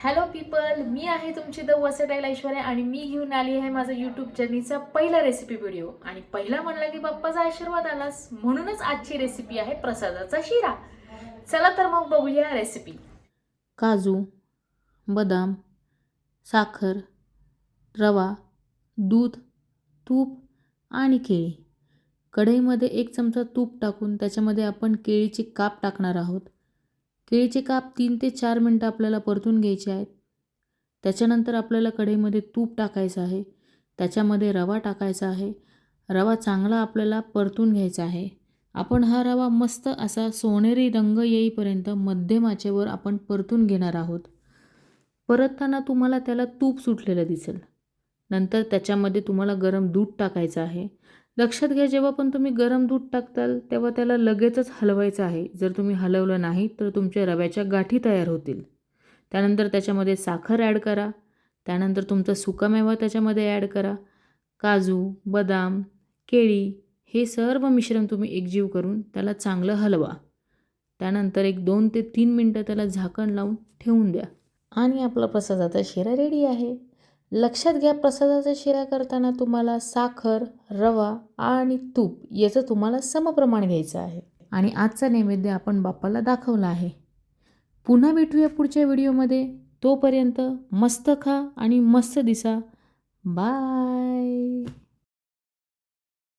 Hello people मी आहे तुमची the वसटाईल Aishwarya आणि मी घेऊन आली आहे माझा यूट्यूब जर्नीचा पहिला रेसिपी व्हिडिओ आणि पहिला म्हणला की बाप्पाचा आशीर्वाद आलाच म्हणूनच आजची रेसिपी आहे प्रसादाचा शिरा. चला तर मग बघूया रेसिपी काजू बदाम साखर रवा दूध तूप आणि केळी. कढईमध्ये एक चमचा तूप टाकून त्याच्यामध्ये आपण केळीची काप टाकणार आहोत. केळीचे काप तीन ते चार मिनटं आपल्याला परतून घ्यायचे आहेत. त्याच्यानंतर आपल्याला कढईमध्ये तूप टाकायचं आहे. त्याच्यामध्ये रवा टाकायचा आहे. रवा चांगला आपल्याला परतून घ्यायचा आहे. आपण हा रवा मस्त असा सोनेरी रंग येईपर्यंत मध्यम आचेवर आपण परतून घेणार आहोत. परतताना तुम्हाला त्याला तूप सुटलेलं दिसेल. नंतर त्याच्यामध्ये तुम्हाला गरम दूध टाकायचं आहे. लक्षात घ्या जेव्हा पण तुम्ही गरम दूध टाकताल तेव्हा त्याला लगेचच हलवायचं आहे. जर तुम्ही हलवलं नाही तर तुमच्या रव्याच्या गाठी तयार होतील. त्यानंतर त्याच्यामध्ये साखर ॲड करा. त्यानंतर तुमचा सुकामेवा त्याच्यामध्ये ॲड करा. काजू बदाम केळी हे सर्व मिश्रण तुम्ही एकजीव करून त्याला चांगलं हलवा. त्यानंतर एक दोन ते तीन मिनटं त्याला झाकण लावून ठेवून द्या. आणि आपला प्रसादाचा शिरा रेडी आहे. लक्षात घ्या प्रसादाचा शिरा करताना तुम्हाला साखर रवा आणि तूप याचं तुम्हाला समप्रमाण घ्यायचं आहे. आणि आजचा नैवेद्य आपण बाप्पाला दाखवला आहे. पुन्हा भेटूया पुढच्या व्हिडिओमध्ये. तोपर्यंत मस्त खा आणि मस्त दिसा. बाय!